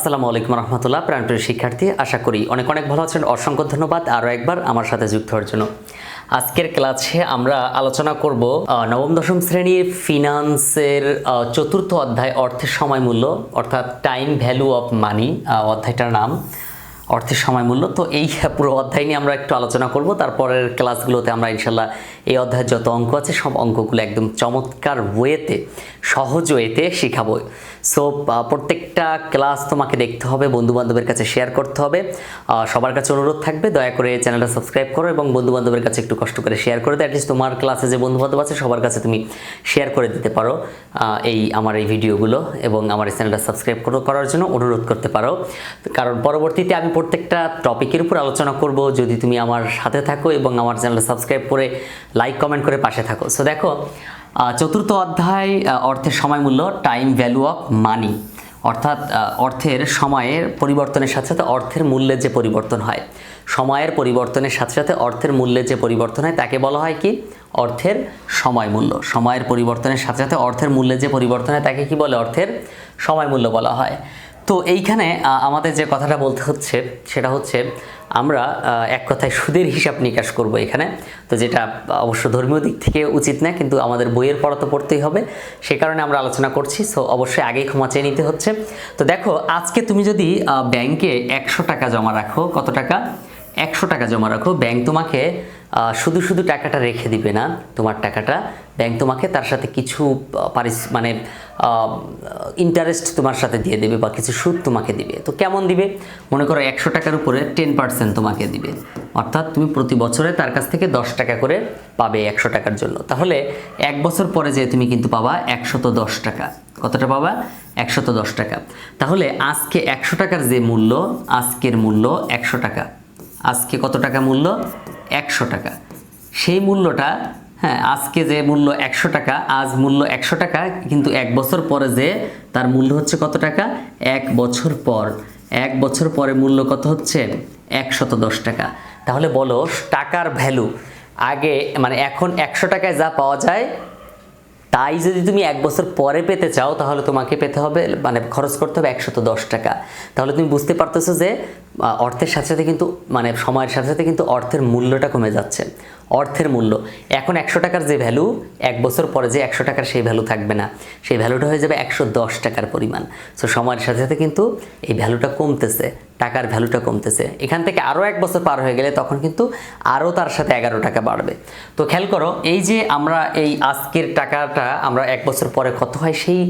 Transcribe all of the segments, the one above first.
আসসালামু আলাইকুম রহমতুল্লাহ প্রাণপ্রিয় শিক্ষার্থী, আশা করি অনেক অনেক ভালো আছেন। অসংখ্য ধন্যবাদ আরও একবার আমার সাথে যুক্ত হওয়ার জন্য। আজকের ক্লাসে আমরা আলোচনা করব নবম, দশম শ্রেণির ফিনান্সের চতুর্থ অধ্যায় অর্থের সময় মূল্য, অর্থাৎ টাইম ভ্যালু অফ মানি অধ্যায়টার নাম। অর্থের সময় মূল্য, তো এই পুরো অধ্যায় নিয়ে আমরা একটু আলোচনা করব। তারপরের ক্লাসগুলোতে আমরা ইনশাল্লাহ এই অধ্যায়ের যত অঙ্ক আছে, সব অঙ্কগুলো একদম চমৎকার ওয়েতে সহজ ওয়েতে শেখাবো। সো প্রত্যেকটা ক্লাস তোমাকে দেখতে হবে বন্ধু বান্ধবের কাছে শেয়ার করতে হবে। সবার কাছে অনুরোধ থাকবে, দয়া করে চ্যানেলটা সাবস্ক্রাইব করো এবং বন্ধু বান্ধবের কাছে একটু কষ্ট করে শেয়ার করে দাও। অ্যাটলিস্ট তোমার ক্লাসে যে বন্ধু বান্ধব আছে, সবার কাছে তুমি শেয়ার করে দিতে পারো এই আমার এই ভিডিওগুলো এবং আমার এই চ্যানেলটা সাবস্ক্রাইব করার জন্য অনুরোধ করতে পারো। কারণ পরবর্তীতে আমি প্রত্যেকটা টপিকের উপর আলোচনা করব, যদি তুমি আমার সাথে থাকো এবং আমার চ্যানেলটা সাবস্ক্রাইব করে লাইক কমেন্ট করে পাশে থাকো। সো দেখো চতুর্থ অধ্যায় অর্থের সময় মূল্য টাইম ভ্যালু অফ মানি অর্থাৎ অর্থের সময়ের পরিবর্তনের সাথে সাথে অর্থের মূল্যের যে পরিবর্তন হয়। সময়ের পরিবর্তনের সাথে সাথে অর্থের মূল্যের যে পরিবর্তন হয়, তাকে বলা হয় কি? অর্থের সময় মূল্য। সময়ের পরিবর্তনের সাথে সাথে অর্থের মূল্যের যে পরিবর্তন হয়, তাকে কি বলে? অর্থের সময় মূল্য বলা হয়। তো এইখানে আমাদের যে কথাটা বলতে হচ্ছে, সেটা হচ্ছে আমরা এক কথায় সুদের হিসাব নিকাশ করব এখানে। তো যেটা অবশ্য ধর্মীয় দিক থেকে উচিত না, কিন্তু আমাদের বইয়ের পড়া তো পড়তেই হবে। সে কারণে আমরা আলোচনা করছি, সো অবশ্যই আগেই ক্ষমা চেয়ে নিতে হচ্ছে। তো দেখো, আজকে তুমি যদি ব্যাংকে একশো টাকা জমা রাখো, কত টাকা? একশো টাকা জমা রাখো। ব্যাংক তোমাকে শুধু শুধু টাকাটা রেখে দিবে না তোমার টাকাটা। ব্যাংক তোমাকে তার সাথে কিছু পারিস মানে ইন্টারেস্ট তোমার সাথে দিয়ে দেবে বা কিছু সুদ তোমাকে দিবে। তো কেমন দিবে? মনে করো একশো টাকার উপরে টেন পার্সেন্ট তোমাকে দিবে। অর্থাৎ তুমি প্রতি বছরে তার কাছ থেকে দশ টাকা করে পাবে একশো টাকার জন্য। তাহলে এক বছর পরে যে তুমি কিন্তু পাবা একশত দশ টাকা। কতটা পাবা? একশত দশ টাকা। তাহলে আজকে একশো টাকার যে মূল্য, আজকের মূল্য একশো টাকা। আজকে কত টাকা মূল্য? একশো টাকা। সেই মূল্যটা হ্যাঁ আজকে যে মূল্য একশো টাকা, আজ মূল্য একশো টাকা, কিন্তু এক বছর পরে যে তার মূল্য হচ্ছে কত টাকা? এক বছর পর। এক বছর পরে মূল্য কত হচ্ছে? একশত দশ টাকা। তাহলে বলো, টাকার ভ্যালু আগে মানে এখন একশো টাকায় যা পাওয়া যায় তাই যদি তুমি এক বছর পরে পেতে চাও, তাহলে তোমাকে পেতে হবে মানে খরচ করতে হবে একশত দশ টাকা। তাহলে তুমি বুঝতে পারতেছো যে অর্থের সাথে সাথে কিন্তু মানে সময়ের সাথে সাথে কিন্তু অর্থের মূল্যটা কমে যাচ্ছে। অর্থের মূল্য। এখন একশো টাকার যে ভ্যালু এক বছর পরে যে একশো টাকার সেই ভ্যালু থাকবে না। সেই ভ্যালুটা হয়ে যাবে একশো দশ টাকার পরিমাণ। সো সময়ের সাথে সাথে কিন্তু এই ভ্যালুটা কমতেছে, টাকার ভ্যালুটা কমতেছে। এখান থেকে আরও এক বছর পার হয়ে গেলে তখন কিন্তু আরও তার সাথে এগারো টাকা বাড়বে। তো খেয়াল করো, এই যে আমরা এই আজকের টাকাটা আমরা এক বছর পরে কত হয়, সেই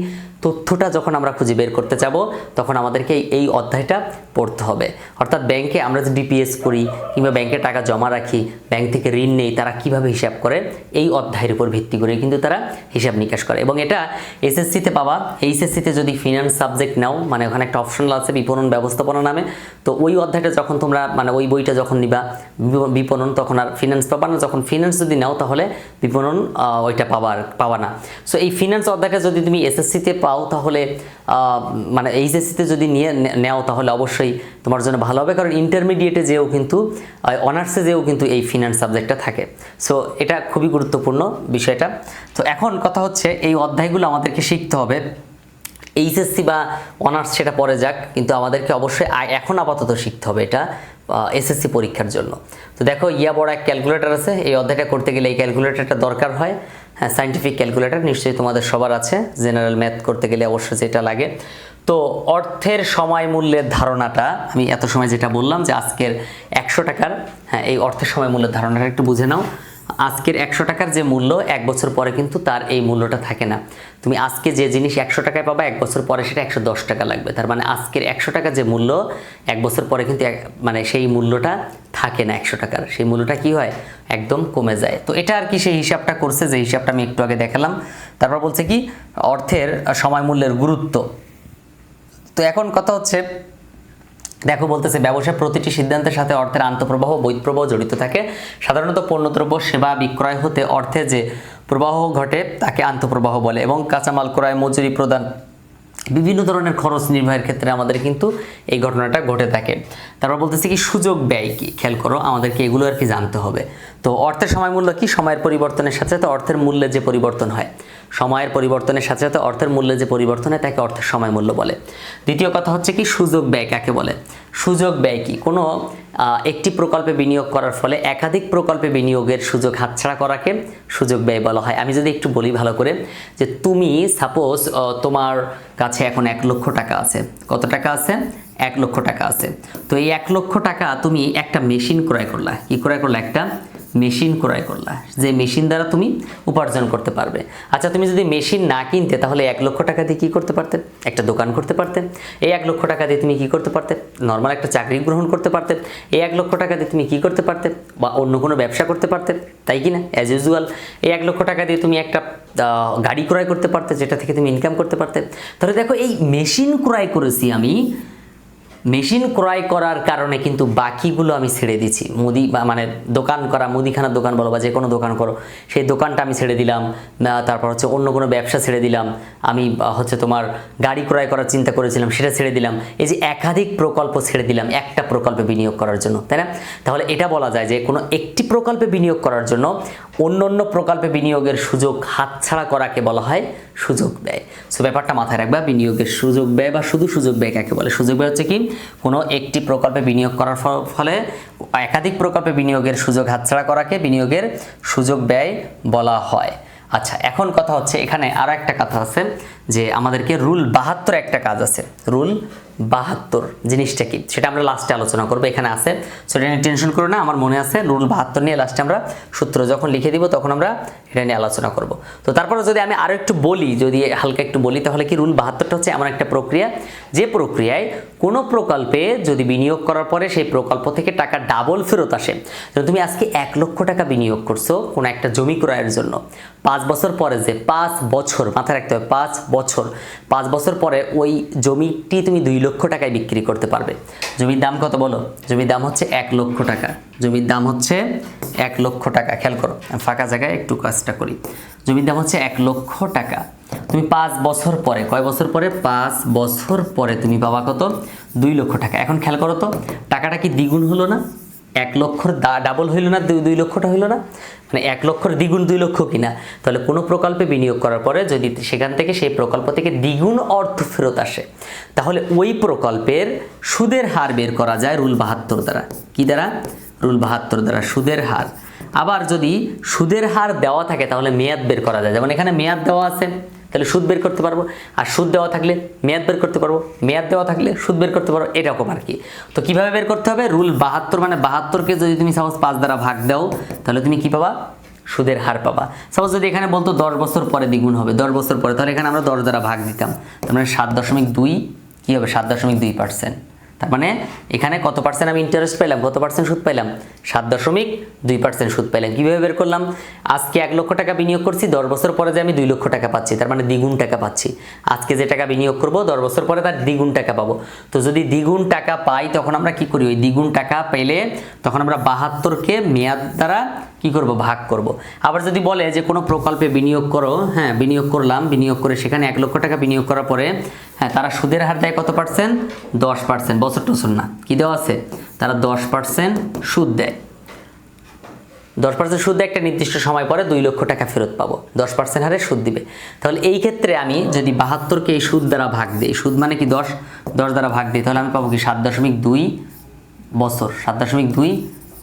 তথ্যটা যখন আমরা খুঁজে বের করতে যাব, তখন আমাদেরকে এই- অধ্যায়টা পড়তে হবে। অর্থাৎ ব্যাংকে আমরা যে ডিপিএস করি কিংবা ব্যাংকে টাকা জমা রাখি ব্যাংক থেকে ঋণ নেই, তারা কীভাবে হিসাব করে? এই অধ্যায়ের উপর ভিত্তি করে কিন্তু তারা হিসাব নিকাশ করে। এবং এটা এসএসসিতে পাবা। এইচএসসিতে যদি ফিনান্স সাবজেক্ট নাও মানে ওখানে একটা অপশনাল আছে, বিপণন ব্যবস্থাপনা নামে, তো ওই অধ্যায়টা যখন তোমরা মানে ওই বইটা যখন নিবা, বিপ- বিপণন তখন আর ফিনান্স পাবা না। যখন ফিনান্স যদি নাও, তাহলে বিপণন ওইটা পাবার পাবা না। সো এই ফিনান্স অধ্যায়টা যদি তুমি এসএসসিতে পাও তাহলে মানে এইচএসসিতে যদি নিয়ে নেও তাহলে অবশ্যই তোমার জন্য ভালো হবে। কারণ ইন্টারমিডিয়েটে যেও কিন্তু অনার্সে যেও কিন্তু এই ফিনান্স সাবজেক্টটা থাকে। সো এটা খুবই গুরুত্বপূর্ণ বিষয়টা। তো এখন কথা হচ্ছে, এই অধ্যায়গুলো আমাদেরকে শিখতে হবে। এইচএসসি বা অনার্স সেটা পরে যাক, কিন্তু আমাদেরকে অবশ্যই এখন আপাতত শিখতে হবে এটা এসএসসি পরীক্ষার জন্য। তো দেখো, ইয়া বড় এক ক্যালকুলেটর আছে, এই অধ্যায়টা করতে গেলে এই ক্যালকুলেটরটা দরকার হয়। হ্যাঁ সাইন্টিফিক ক্যালকুলেটর নিশ্চয়ই তোমাদের সবার আছে জেনারেল ম্যাথ করতে গেলে অবশ্যই যেটা লাগে। তো অর্থের সময় মূল্যের ধারণাটা, আমি এত সময় যেটা বললাম যে আজকের একশো টাকার হ্যাঁ এই অর্থের সময় মূল্যের ধারণাটা একটু বুঝে নাও। আজকের একশো টাকার যে মূল্য, এক বছর পরে কিন্তু তার এই মূল্যটা থাকে না। তুমি আজকে যে জিনিস একশো টাকায় পাবা, এক বছর পরে সেটা একশো দশ টাকা লাগবে। তার মানে আজকের একশো টাকার যে মূল্য, এক বছর পরে কিন্তু মানে সেই মূল্যটা থাকে না একশো টাকার। সেই মূল্যটা কি হয়? একদম কমে যায়। তো এটা আর কি সেই হিসাবটা করছে, যে হিসাবটা আমি একটু আগে দেখালাম। তারপর বলছে কি, অর্থের সময় মূল্যের গুরুত্ব। তো এখন কথা হচ্ছে দেখো বলতেছে, ব্যবসার প্রতিটি সিদ্ধান্তের সাথে অর্থের আন্তঃপ্রবাহ বৈধপ্রবাহ জড়িত থাকে। সাধারণত পণ্যদ্রব্য, সেবা, বিক্রয় হতে অর্থে যে প্রবাহ ঘটে, তাকে আন্তঃপ্রবাহ বলে এবং কাঁচামাল, ক্রয়, মজুরি প্রদান, বিভিন্ন ধরনের খরচ নির্বাহের ক্ষেত্রে আমাদের কিন্তু এই ঘটনাটা ঘটে থাকে। তারপর বলতেছে কি, সুযোগ ব্যয় কি? খেয়াল করো, আমাদেরকে এগুলো আর কি জানতে হবে। তো অর্থের সময় মূল্য কি? সময়ের পরিবর্তনের সাথে সাথে অর্থের মূল্যে যে পরিবর্তন হয়। সময়ের পরিবর্তনের সাথে সাথে অর্থের মূল্যে যে পরিবর্তন হয় তাকে অর্থের সময় মূল্য বলে। দ্বিতীয় কথা হচ্ছে কি, সুযোগ ব্যয় কাকে বলে? সুযোগ ব্যয় কি? কোনো একটি প্রকল্পে বিনিয়োগ করার ফলে একাধিক প্রকল্পে বিনিয়োগের সুযোগ হাতছাড়া করাকে সুযোগ ব্যয় বলা হয়। আমি যদি একটু বলি ভালো করে, যে তুমি সাপোজ তোমার কাছে এখন এক লক্ষ টাকা আছে। কত টাকা আছে? এক লক্ষ টাকা আছে। তো এই এক লক্ষ টাকা তুমি একটা মেশিন ক্রয় করলা। কি ক্রয় করলা? একটা মেশিন ক্রয় করলা, যে মেশিন দ্বারা তুমি উপার্জন করতে পারবে। আচ্ছা তুমি যদি মেশিন না কিনতে, তাহলে এক লক্ষ টাকা দিয়ে কী করতে পারতে? একটা দোকান করতে পারতে। এই এক লক্ষ টাকা দিয়ে তুমি কী করতে পারতে? নর্মাল একটা চাকরি গ্রহণ করতে পারতে। এই এক লক্ষ টাকা দিয়ে তুমি কী করতে পারতে? বা অন্য কোনো ব্যবসা করতে পারতে? তাই কি না? অ্যাজ ইউজুয়াল এই এক লক্ষ টাকা দিয়ে তুমি একটা গাড়ি ক্রয় করতে পারতে, যেটা থেকে তুমি ইনকাম করতে পারতে। তাহলে দেখো, এই মেশিন ক্রয় করেছি আমি মেশিন ক্রয় করার কারণে কিন্তু বাকিগুলো আমি ছেড়ে দিচ্ছি। মুদি বা মানে দোকান করা, মুদিখানার দোকান বলো বা যে কোনো দোকান করো, সেই দোকানটা আমি ছেড়ে দিলাম তারপর হচ্ছে অন্য কোনো ব্যবসা ছেড়ে দিলাম, আমি হচ্ছে তোমার গাড়ি ক্রয় করার চিন্তা করেছিলাম, সেটা ছেড়ে দিলাম। এই যে একাধিক প্রকল্প ছেড়ে দিলাম, একটা প্রকল্পে বিনিয়োগ করার জন্য, তাই না? তাহলে এটা বলা যায় যে কোনো একটি প্রকল্পে বিনিয়োগ করার জন্য অন্য অন্য প্রকল্পে বিনিয়োগের সুযোগ হাতছাড়া করাকে বলা হয় সুযোগ ব্যয়। সো ব্যাপারটা মাথায় রাখবা, বিনিয়োগের সুযোগ ব্যয় বা শুধু সুযোগ ব্যয় কাকে বলে? সুযোগ ব্যয় হচ্ছে কি? কোনো একটি প্রকল্পে বিনিয়োগ করার ফলে একাধিক প্রকল্পে বিনিয়োগের সুযোগ হাতছাড়া করাকে বিনিয়োগের সুযোগ ব্যয় বলা হয়। আচ্ছা এখন কথা হচ্ছে এখানে আরও একটা কথা আছে যে আমাদেরকে রুল বাহাত্তর একটা কাজ আছে। রুল বাহাত্তর জিনিসটা কি? সেটা আমরা লাস্টে আলোচনা করব, এখানে আছে। সেটা নিয়ে টেনশন করো না, আমার মনে আছে রুল বাহাত্তর নিয়ে লাস্টে আমরা সূত্র যখন লিখে দিব, তখন আমরা এটা নিয়ে আলোচনা করব। তো তারপরে যদি আমি আরও একটু বলি, যদি হালকা একটু বলি, তাহলে কি রুল বাহাত্তরটা হচ্ছে এমন একটা প্রক্রিয়া? যে প্রক্রিয়ায় কোনো প্রকল্পে যদি বিনিয়োগ করার পরে সেই প্রকল্প থেকে টাকা ডাবল ফেরত আসে যেমন তুমি আজকে এক লক্ষ টাকা বিনিয়োগ করছ কোনো একটা জমি ক্রয়ের জন্য। পাঁচ বছর পরে যে পাঁচ বছর, মাথায় রাখতে হবে, পাঁচ বছর। পাঁচ বছর পরে ওই জমিটি তুমি দুই লক্ষ টাকায় বিক্রি করতে পারবে। জমির দাম কত বলো? জমির দাম হচ্ছে এক লক্ষ টাকা। জমির দাম হচ্ছে এক লক্ষ টাকা। খেয়াল করো ফাঁকা জায়গায় একটু কাজটা করি। জমির দাম হচ্ছে এক লক্ষ টাকা। তুমি পাঁচ বছর পরে, কয় বছর পরে? পাঁচ বছর পরে তুমি পাবা কত? দুই লক্ষ টাকা। এখন খেয়াল করো তো, টাকাটা কি দ্বিগুণ হলো না? এক লক্ষর দা ডাবল হইল না, দুই দুই লক্ষটা হইল না? মানে এক লক্ষর দ্বিগুণ, দুই লক্ষ কিনা? তাহলে কোনো প্রকল্পে বিনিয়োগ করার পরে যদি সেখান থেকে সেই প্রকল্প থেকে দ্বিগুণ অর্থ ফেরত আসে, তাহলে ওই প্রকল্পের সুদের হার বের করা যায় রুল বাহাত্তর দ্বারা। কি দ্বারা? রুল বাহাত্তর দ্বারা সুদের হার। আবার যদি সুদের হার দেওয়া থাকে, তাহলে মেয়াদ বের করা যায়। যেমন এখানে মেয়াদ দেওয়া আছে। তাহলে সুদ বের করতে পারব। আর সুদ দেওয়া থাকলে মেয়াদ বের করতে পারব। মেয়াদ দেওয়া থাকলে সুদ বের করতে পারব এরকম আর কি? তো কীভাবে বের করতে হবে? রুল বাহাত্তর মানে বাহাত্তরকে যদি তুমি সাপোজ পাঁচ দ্বারা ভাগ দাও, তাহলে তুমি কি পাবা? সুদের হার পাবা। সাপোজ যদি এখানে বলতো দশ বছর পরে দ্বিগুণ হবে, দশ বছর পরে, তাহলে এখানে আমরা দশ দ্বারা ভাগ দিতাম। তার মানে সাত দশমিক দুই, কী হবে? সাত দশমিক দুই পার্সেন্ট তার মানে এখানে কত পার্সেন্ট আমি ইন্টারেস্ট পেলাম কত পার্সেন্ট সুদ পেলাম সাত দশমিক দুই পার্সেন্ট সুদ পেলাম কীভাবে বের করলাম? আজকে এক লক্ষ টাকা বিনিয়োগ করছি, দশ বছর পরে যে আমি দুই লক্ষ টাকা পাচ্ছি, তার মানে দ্বিগুণ টাকা পাচ্ছি। আজকে যে টাকা বিনিয়োগ করব, দশ বছর পরে তার দ্বিগুণ টাকা পাবো। তো যদি দ্বিগুণ টাকা পাই, তখন আমরা কি করি? ওই দ্বিগুণ টাকা পেলে তখন আমরা বাহাত্তরকে মেয়াদ দ্বারা কি করব? ভাগ করব। আবার যদি বলে যে কোনো প্রকল্পে বিনিয়োগ করো হ্যাঁ বিনিয়োগ করলাম, বিনিয়োগ করে সেখানে এক লক্ষ টাকা বিনিয়োগ করার পরে হ্যাঁ তারা সুদের হার দেয় কত পার্সেন্ট দশ পার্সেন্ট বছর টছর না। কী দেওয়া আছে? তারা দশ পার্সেন্ট সুদ দেয়। দশ পার্সেন্ট সুদ দেয়, একটা নির্দিষ্ট সময় পরে দুই লক্ষ টাকা ফেরত পাবো। দশ পার্সেন্ট হারে সুদ দিবে। তাহলে এই ক্ষেত্রে আমি যদি বাহাত্তরকে এই সুদ দ্বারা ভাগ দিই, সুদ মানে কি দশ? দশ দ্বারা ভাগ দিই, তাহলে আমি পাবো কি সাত দশমিক দুই বছর। সাত দশমিক দুই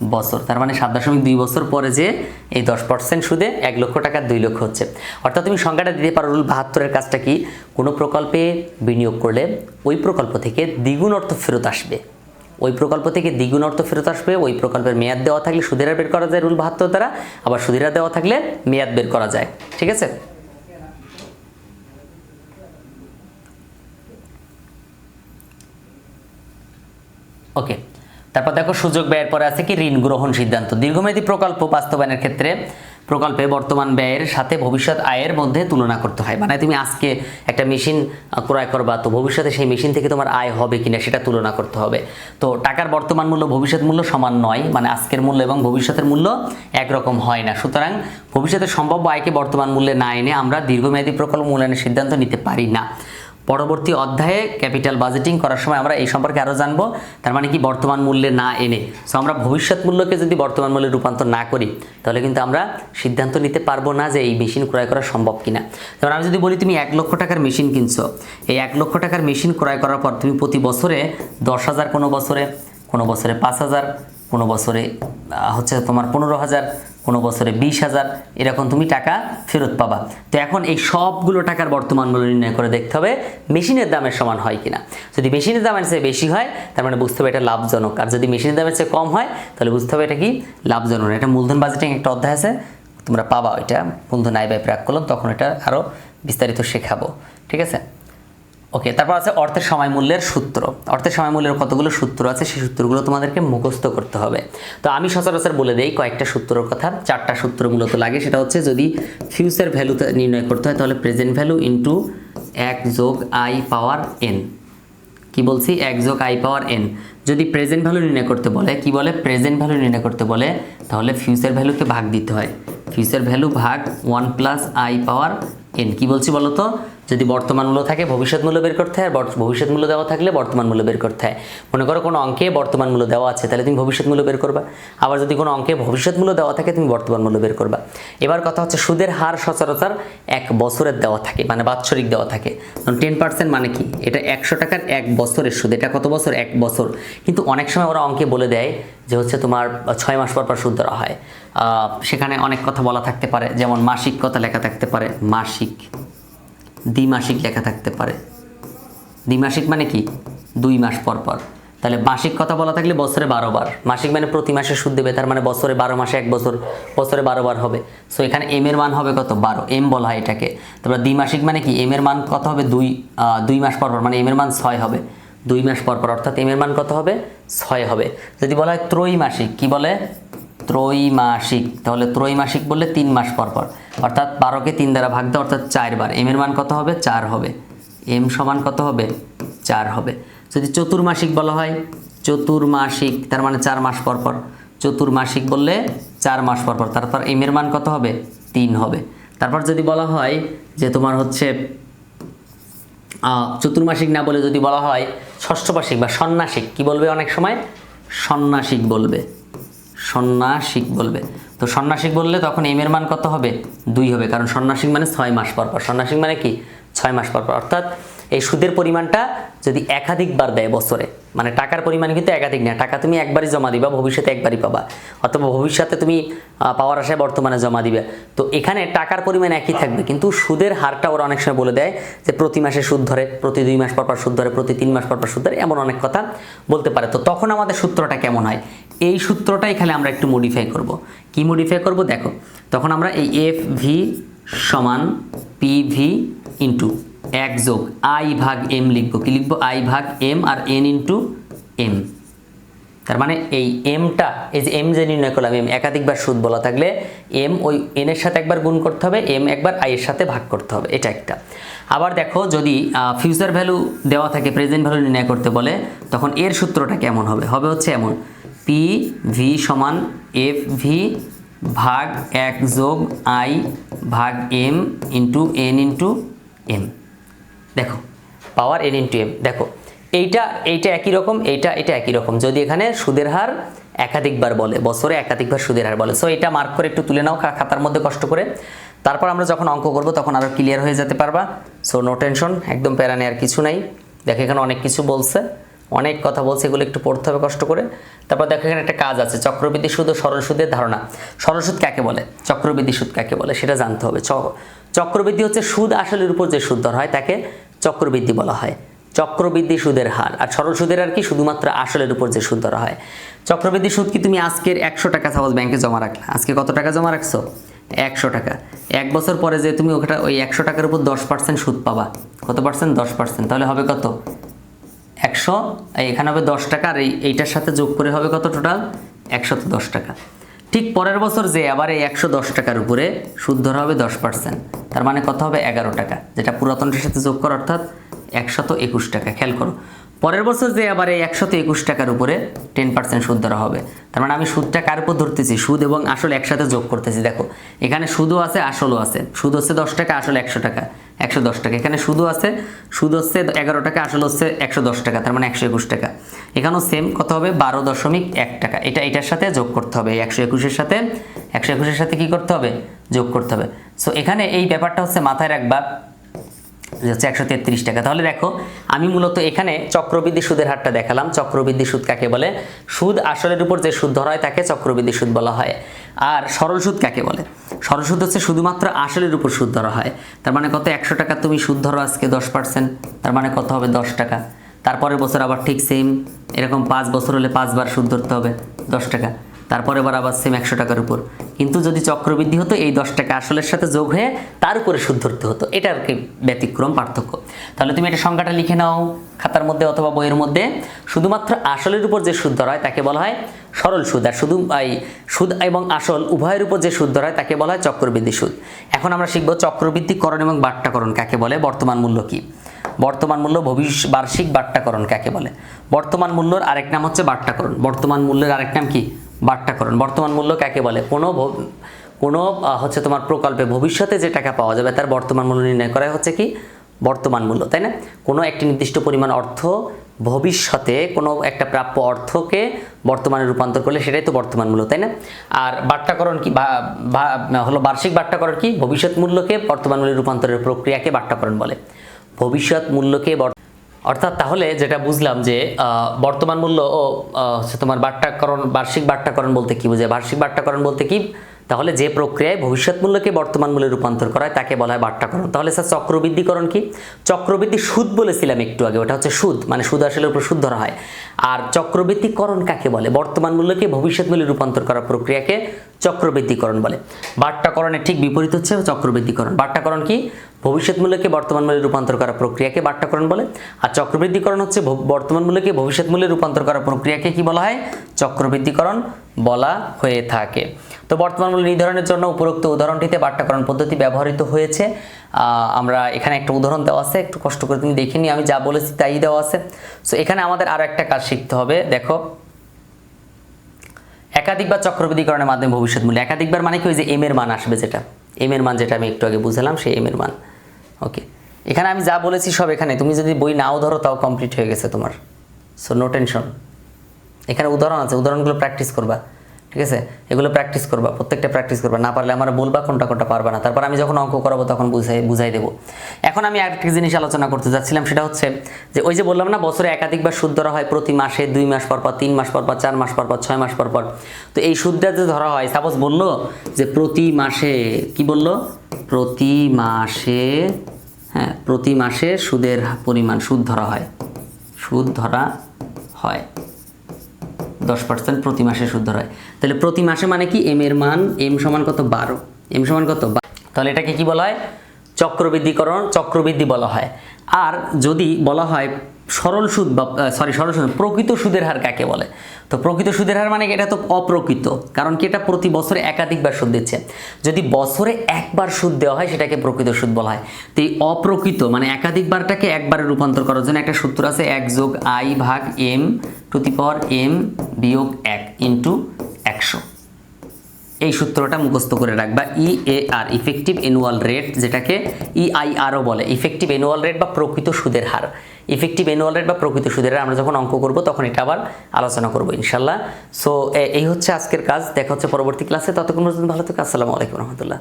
বছর। তার মানে সাত দশমিক দুই বছর পরে যে এই দশ পার্সেন্ট সুদে এক লক্ষ টাকার দুই লক্ষ হচ্ছে। অর্থাৎ তুমি সংখ্যাটা দিতে পারো, রুল বাহাত্তরের কাজটা কি? কোনো প্রকল্পে বিনিয়োগ করলে ওই প্রকল্প থেকে দ্বিগুণ অর্থ ফেরত আসবে। ওই প্রকল্প থেকে দ্বিগুণ অর্থ ফেরত আসবে, ওই প্রকল্পের মেয়াদ দেওয়া থাকলে সুদের বের করা যায় রুল বাহাত্তর দ্বারা, আবার সুদের দেওয়া থাকলে মেয়াদ বের করা যায়। ঠিক আছে? ওকে। তারপর দেখো সুযোগ ব্যয়ের পরে আছে কি? ঋণ গ্রহণ সিদ্ধান্ত। দীর্ঘমেয়াদী প্রকল্প বাস্তবায়নের ক্ষেত্রে প্রকল্পে বর্তমান ব্যয়ের সাথে ভবিষ্যৎ আয়ের মধ্যে তুলনা করতে হয়। মানে তুমি আজকে একটা মেশিন ক্রয় করবা, তো ভবিষ্যতে সেই মেশিন থেকে তোমার আয় হবে কিনা সেটা তুলনা করতে হবে। তো টাকার বর্তমান মূল্য ভবিষ্যৎ মূল্য সমান নয় মানে আজকের মূল্য এবং ভবিষ্যতের মূল্য একরকম হয় না। সুতরাং ভবিষ্যতে সম্ভাব্য আয়কে বর্তমান মূল্যে না এনে আমরা দীর্ঘমেয়াদী প্রকল্প মূল্যায়নের সিদ্ধান্ত নিতে পারি না। পরবর্তী অধ্যায়ে ক্যাপিটাল বাজেটিং করার সময় আমরা এই সম্পর্কে আরও জানব। তার মানে কি বর্তমান মূল্যে না এনে। সো আমরা ভবিষ্যৎ মূল্যকে যদি বর্তমান মূল্যে রূপান্তর না করি, তাহলে কিন্তু আমরা সিদ্ধান্ত নিতে পারব না যে এই মেশিন ক্রয় করা সম্ভব কিনা। যেমন আমি যদি বলি, তুমি এক লক্ষ টাকার মেশিন কিনছো। এই এক লক্ষ টাকার মেশিন ক্রয় করার পর তুমি প্রতি বছরে দশ হাজার কোনো বছরে কোনো বছরে পাঁচ হাজার, কোনো বছরে হচ্ছে তোমার পনেরো হাজার কোনো বছরে বিশ হাজার, এরকম তুমি টাকা ফেরত পাবা। তো এখন এই সবগুলো টাকার বর্তমান মূল্য নির্ণয় করে দেখতে হবে মেশিনের দামের সমান হয় কিনা। যদি মেশিনের দামের চেয়ে বেশি হয়, তার মানে বুঝতে হবে এটা লাভজনক। আর যদি মেশিনের দামের চেয়ে কম হয়, তাহলে বুঝতে হবে এটা কি লাভজনক এটা মূলধন বাজেটিং একটা অধ্যায় আছে, তোমরা পাবা ওইটা। মূলধন আয় ব্যয় প্রাক করলাম, তখন এটা আরও বিস্তারিত শেখাবো। ঠিক আছে? ওকে তারপর আছে অর্থের সময় মূল্যের সূত্র। অর্থের সময় মূল্যের কতগুলো সূত্র আছে? সেই সূত্রগুলো তোমাদেরকে মুখস্থ করতে হবে। তো আমি সচরাচর বলে দেই কয়েকটা সূত্রের কথা। চারটা সূত্র মূলত লাগে। সেটা হচ্ছে যদি ফিউচার ভ্যালু নির্ণয় করতে হয়, তাহলে প্রেজেন্ট ভ্যালু ইন্টু এক যোগ আই পাওয়ার এন কি বলছি? এক যোগ আই পাওয়ার এন যদি প্রেজেন্ট ভ্যালু নির্ণয় করতে বলে, কি বলে? প্রেজেন্ট ভ্যালু নির্ণয় করতে বলে, তাহলে ফিউচার ভ্যালুকে ভাগ দিতে হয়। ফিউচার ভ্যালু ভাগ one plus i power n কি বলছি বলো তো যদি বর্তমান মূল্য থাকে, ভবিষ্যৎ মূল্য বের করতে হয়, আর ভবিষ্যৎ মূল্য দেওয়া থাকলে বর্তমান মূল্য বের করতে হয়। মনে করো কোনো অঙ্কে বর্তমান মূল্য দেওয়া আছে, তাহলে তুমি ভবিষ্যৎ মূল্য বের করবা। আবার যদি কোনো অঙ্কে ভবিষ্যৎ মূল্য দেওয়া থাকে, তুমি বর্তমান মূল্য বের করবা। এবার কথা হচ্ছে সুদের হার সচরাচর এক বছরের দেওয়া থাকে মানে বাৎসরিক দেওয়া থাকে। টেন পার্সেন্ট মানে কি? এটা একশো টাকার এক বছরের সুদ। এটা কত বছর? এক বছর। কিন্তু অনেক সময় ওরা অঙ্কে বলে দেয় যে হচ্ছে তোমার ছয় মাস পর পর সুদ ধরা হয়। সেখানে অনেক কথা বলা থাকতে পারে, যেমন মাসিক কথা লেখা থাকতে পারে, মাসিক। দ্বিমাসিক লেখা থাকতে পারে। দ্বিমাসিক মানে কি? দুই মাস পর পর। তাহলে মাসিক কথা বলা থাকলে বছরে বারো বার। মাসিক মানে প্রতি মাসে সুদ দেবে, তার মানে বছরে বারো মাসে এক বছর, বছরে বারো বার হবে। সো এখানে এম এর মান হবে কত? বারো। এম বলা হয় এটাকে। তারপর দ্বিমাসিক মানে কি? এম এর মান কত হবে? দুই দুই মাস পর পর। মানে এম এর মান ছয় হবে। দুই মাস পর পর। অর্থাৎ এম এর মান কত হবে? ছয় হবে। যদি বলা হয় ত্রৈমাসিক, কি বলে? ত্রৈমাসিক, তাহলে ত্রৈমাসিক বললে তিন মাস পর পর। অর্থাৎ বারোকে তিন দ্বারা ভাগ দাও অর্থাৎ চারবার এম এর মান কত হবে? চার হবে। এম সমান কত হবে? চার হবে। যদি চতুর্মাসিক বলা হয়, চতুর্মাসিক, তার মানে চার মাস পর পর। চতুর্মাসিক বললে চার মাস পর পর। তারপর এম এর মান কত হবে? তিন হবে। তারপর যদি বলা হয় যে তোমার হচ্ছে চতুর্মাসিক না বলে যদি বলা হয় ষষ্ঠমাসিক বা ষণ্মাসিক কি বলবে অনেক সময়? ষণ্মাসিক বলবে। ষণ্মাসিক বলবে। তো সন্ন্যাসিক বললে তখন এম এর মান কত হবে? দুই হবে। কারণ সন্ন্যাসিক মানে ছয় মাস পর পর। সন্ন্যাসিক মানে কি? ছয় মাস পর পর। অর্থাৎ এই সুদের পরিমাণটা যদি একাধিকবার দেয় বছরে মানে টাকার পরিমাণ কিন্তু একাধিক না, টাকা তুমি একবারই জমা দিবা, ভবিষ্যতে একবারই পাবা, অথবা ভবিষ্যতে তুমি পাওয়ার আশায় বর্তমানে জমা দিবে। তো এখানে টাকার পরিমাণ একই থাকবে, কিন্তু সুদের হারটা ওরা অনেক সময় বলে দেয় যে প্রতি মাসে সুদ ধরে, প্রতি দুই মাস পর পর সুদ ধরে, প্রতি তিন মাস পর পর সুদ ধরে, এমন অনেক কথা বলতে পারে। তো তখন আমাদের সূত্রটা কেমন হয়? এই সূত্রটা এখানে আমরা একটু মডিফাই করব। কি মডিফাই করব? দেখো, তখন আমরা এই এফ ভি সমান পি ভি ইন্টু এক যোগ আই ভাগ এম লিখব। কি লিখব? আই ভাগ m r n into m তার মানে এই এমটা এই যে এম যে নির্ণয় করলাম এম একাধিকবার সুদ বলা থাকলে এম ওই এন এর সাথে একবার গুণ করতে হবে এম একবার আই এর সাথে ভাগ করতে হবে, এটা একটা। আবার দেখো, যদি ফিউচার ভ্যালু দেওয়া থাকে প্রেজেন্ট ভ্যালু নির্ণয় করতে বলে, তখন এর সূত্রটা কেমন হবে? হবে হচ্ছে এমন পি ভি সমান এফ ভি ভাগ এক যোগ আই ভাগ m into n into m দেখো পাওয়ার এন ইন্টু এম দেখো, এইটা এইটা একই রকম, এইটা, এটা একই রকম। যদি এখানে সুদের হার একাধিকবার বলে, বছরে একাধিকবার সুদের হার বলে। সো এটা মার্ক করে একটু তুলে নাও খাতার মধ্যে কষ্ট করে। তারপর আমরা যখন অঙ্ক করব, তখন আরও ক্লিয়ার হয়ে যেতে পারবা। সো নো টেনশন একদম প্যারা নেওয়ার কিছু নাই। দেখো, এখানে অনেক কিছু বলছে। অনেক কথা বলছে, এগুলো একটু পড়তে হবে কষ্ট করে। তারপর দেখো, এখানে একটা কাজ আছে, চক্রবৃদ্ধি সুদ ও সরল সুদের ধারণা। সরল সুদ কাকে বলে? চক্রবৃদ্ধি সুদ কাকে বলে? সেটা জানতে হবে। চক্রবৃদ্ধি হচ্ছে সুদ আসলের উপর যে সুদ ধরা হয়, তাকে চক্রবৃদ্ধি বলা হয়। চক্রবৃদ্ধি সুদের হার। আর সরল সুদের আর কি? শুধুমাত্র আসলের উপর যে সুদ ধরা হয়। চক্রবৃদ্ধি সুদ কি তুমি আজকের একশো টাকা সাপোজ ব্যাংকে জমা রাখলে? আজকে কত টাকা জমা রাখছো? একশো টাকা। এক বছর পরে যে তুমি ওটা ওই একশো টাকার উপর দশ পার্সেন্ট সুদ পাবা। কত পার্সেন্ট দশ পার্সেন্ট তাহলে হবে কত? একশো। এখানে হবে দশ টাকা। আর এই এইটার সাথে যোগ করে হবে কত টোটাল একশত দশ টাকা। ঠিক পরের বছর যে আবার এই একশো দশ টাকার উপরে, সুদ ধরা হবে দশ পার্সেন্ট তার মানে কথা হবে এগারো টাকা, যেটা পুরাতনটার সাথে যোগ করো, অর্থাৎ একশত একুশ টাকা। খেয়াল করো পরের বছর যে আবার এই একশত একুশ টাকার উপরে টেন পার্সেন্ট সুদ ধরা হবে। তার মানে আমি সুদটা কার উপর ধরতেছি? সুদ এবং আসল একসাথে যোগ করতেছি। দেখো, এখানে সুদও আছে, আসলও আছে। সুদ হচ্ছে দশ টাকা, আসল একশো টাকা, একশো দশ টাকা। এখানে সুদও আছে, সুদ হচ্ছে এগারো টাকা, আসল হচ্ছে একশো দশ টাকা, তার মানে একশো একুশ টাকা। এখানেও সেম কত হবে, বারো দশমিক এক টাকা। এটা, এটার সাথে যোগ করতে হবে। একশো একুশের সাথে, একশো একুশের সাথে কি করতে হবে? যোগ করতে হবে। সো এখানে এই ব্যাপারটা হচ্ছে মাথায় রাখবা হচ্ছে একশো তেত্রিশ টাকা। তাহলে দেখো, আমি মূলত এখানে চক্রবৃদ্ধি সুদের হারটা দেখালাম। চক্রবৃদ্ধি সুদ কাকে বলে? সুদ আসলের উপর যে সুদ ধরা হয়, তাকে চক্রবৃদ্ধি সুদ বলা হয়। আর সরল সুদ কাকে বলে? সরল সুদ হচ্ছে শুধুমাত্র আসলের উপর সুদ ধরা হয়। তার মানে কত? একশো টাকা তুমি সুদ ধরো আজকে দশ পার্সেন্ট তার মানে কত হবে? দশ টাকা। তারপরের বছর আবার ঠিক সেম এরকম পাঁচ বছর হলে পাঁচবার সুদ ধরতে হবে, দশ টাকা। তারপরে এবার আবার সেম একশো টাকার উপর। কিন্তু যদি চক্রবৃদ্ধি হতো, এই দশ টাকা আসলের সাথে যোগ হয়ে তার উপরে সুদ ধরতে হতো। এটা আর কি ব্যতিক্রম, পার্থক্য? তাহলে তুমি এটা সংখ্যাটা লিখে নাও খাতার মধ্যে অথবা বইয়ের মধ্যে। শুধুমাত্র আসলের উপর যে সুদ ধরা হয়, তাকে বলা হয় সরল সুদ। আর শুধু, এই সুদ এবং আসল, উভয়ের উপর যে সুদ ধরা হয়, তাকে বলা হয় চক্রবৃদ্ধি সুদ। এখন আমরা শিখব চক্রবৃদ্ধিকরণ এবং বাট্টাকরণ কাকে বলে, বর্তমান মূল্য কি? বর্তমান মূল্য ভবিষ্য, বার্ষিক বাট্টাকরণ কাকে বলে? বর্তমান মূল্যর আরেক নাম হচ্ছে বাট্টাকরণ। বর্তমান মূল্যের আরেক নাম কি? বাট্টাকরণ বর্তমান মূল্য কাকে বলে? কোনো কোনো হচ্ছে তোমার প্রকল্পে ভবিষ্যতে যে টাকা পাওয়া যাবে তার বর্তমান মূল্য নির্ণয় করা হচ্ছে কি? বর্তমান মূল্য, তাই না? কোনো একটি নির্দিষ্ট পরিমাণ অর্থ ভবিষ্যতে কোনো একটা প্রাপ্য অর্থকে বর্তমানে রূপান্তর করলে সেটাই তো বর্তমান মূল্য, তাই না? আর বাট্টাকরণ কি হলো বার্ষিক বাট্টাকরণ কি? ভবিষ্যৎ মূল্যকে বর্তমান মূল্যে রূপান্তরের প্রক্রিয়াকে বাট্টাকরণ বলে। ভবিষ্যৎ মূল্যকে অর্থাৎ তাহলে যেটা বুঝলাম যে বর্তমান মূল্য ও হচ্ছে তোমার বাট্টাকরণ, বার্ষিক বাট্টাকরণ বলতে কি বোঝায় বার্ষিক বাট্টাকরণ বলতে কি? তাহলে যে প্রক্রিয়ায় ভবিষ্যৎ মূল্যকে বর্তমান মূল্যে রূপান্তর করা হয় তাকে বলা হয় বাট্টাকরণ। তাহলে স্যার চক্রবৃদ্ধিকরণ কি? চক্রবৃদ্ধি সুদ বলেছিলাম একটু আগে, ওটা হচ্ছে সুদ মানে সুদ আসলে উপর সুদ ধরা হয়। আর চক্রবৃদ্ধিকরণ কাকে বলে? বর্তমান মূল্যকে ভবিষ্যৎ মূল্যে রূপান্তর করার প্রক্রিয়াকে চক্রবৃদ্ধিকরণ বলে। বাট্টাকরণের ঠিক বিপরীত হচ্ছে চক্রবৃদ্ধিকরণ। বাট্টাকরণ কি? ভবিষ্যৎ মূল্যকে বর্তমান মূল্যে রূপান্তর করার প্রক্রিয়াকে বাট্টাকরণ বলে। আর চক্রবৃদ্ধিকরণ হচ্ছে বর্তমান মূল্যকে ভবিষ্যৎ মূল্যে রূপান্তর করার প্রক্রিয়াকে কি বলা হয়? চক্রবৃদ্ধিকরণ বলা হয়ে থাকে। তো বর্তমান মূল্য নির্ধারণের জন্য উপরোক্ত উদাহরণটিতে বাট্টাকরণ পদ্ধতি ব্যবহৃত হয়েছে। আমরা এখানে একটা উদাহরণ দেওয়া আছে, একটু কষ্ট করে তুমি দেখে আমি যা বলেছি তাই দেওয়া আছে। সো এখানে আমাদের আরও একটা কাজ শিখতে হবে, দেখো। একাধিকবার চক্রবৃদ্ধিকরণের মাধ্যমে ভবিষ্যৎ মূল্য, একাধিকবার মানে কি ওই যে এম এর মান আসবে যেটা? এম এর মান যেটা আমি একটু আগে বুঝালাম, সেই এম এর মান। ওকে এখানে আমি যা বলেছি সব এখানে। তুমি যদি বই নাও ধরো, তাও কমপ্লিট হয়ে গেছে তোমার। সো নো টেনশন এখানে উদাহরণ আছে, উদাহরণগুলো প্র্যাকটিস করবা। ঠিক আছে? এগুলো প্র্যাকটিস করবা, প্রত্যেকটা প্র্যাকটিস করবা। না পারলে আমার বলবা কোনটা কোনটা পারবা না। তারপর আমি যখন অঙ্ক করাবো তখন বুঝাই বুঝাই দেবো। এখন আমি আরেকটা জিনিস আলোচনা করতে যাচ্ছিলাম, সেটা হচ্ছে যে ওই যে বললাম না, বছরে একাধিকবার সুদ ধরা হয় প্রতি মাসে, দুই মাস পর পর, তিন মাস পর পর, চার মাস পর পর, ছয় মাস পর পর। তো এই সুদটা যে ধরা হয় সাপোজ বলল যে প্রতি মাসে, কি বলল? প্রতি মাসে হ্যাঁ প্রতি মাসে সুদের পরিমাণ সুদ ধরা হয়। সুদ ধরা হয়। দশ পার্সেন্ট প্রতি মাসে সুদ হয়। তাহলে প্রতি মাসে মানে কি? এম এর মান এম সমান কত? বারো। এম সমান কত? তাহলে এটাকে কি বলা হয়? চক্রবৃদ্ধিকরণ, চক্রবৃদ্ধি বলা হয়। আর যদি বলা হয় সরল সুদ বা সরি সরল সুদ, প্রকৃত সুদের হার কাকে বলে? তো প্রকৃত সুদের হার মানে এটা তো অপ্রকৃত। কারণ কি এটা প্রতি বছরে একাধিকবার সুদ দিচ্ছে। যদি বছরে একবার সুদ দেওয়া হয়, সেটাকে প্রকৃত সুদ বলা হয়। তো এই অপ্রকৃত মানে একাধিকবারটাকে একবারে রূপান্তর করার জন্য একটা সূত্র আছে, এক যোগ আই ভাগ m to the power m বিয়োগ এক ইন্টু একশো। এই সূত্রটা মুখস্থ করে রাখবা। E A R effective annual rate যেটাকে ইআইআরও বলে। ইফেক্টিভ অ্যানুয়াল রেট বা প্রকৃত সুদের হার। ইফেক্টিভ অ্যানুয়াল রেট বা প্রকৃত সুদের হার আমরা যখন অঙ্ক করব, তখন এটা আবার আলোচনা করব ইনশাল্লাহ সো এই হচ্ছে আজকের কাজ। দেখা হচ্ছে পরবর্তী ক্লাসে ততক্ষণ পর্যন্ত ভালো থেকো। আসসালামু আলাইকুম রহমতুল্লাহ।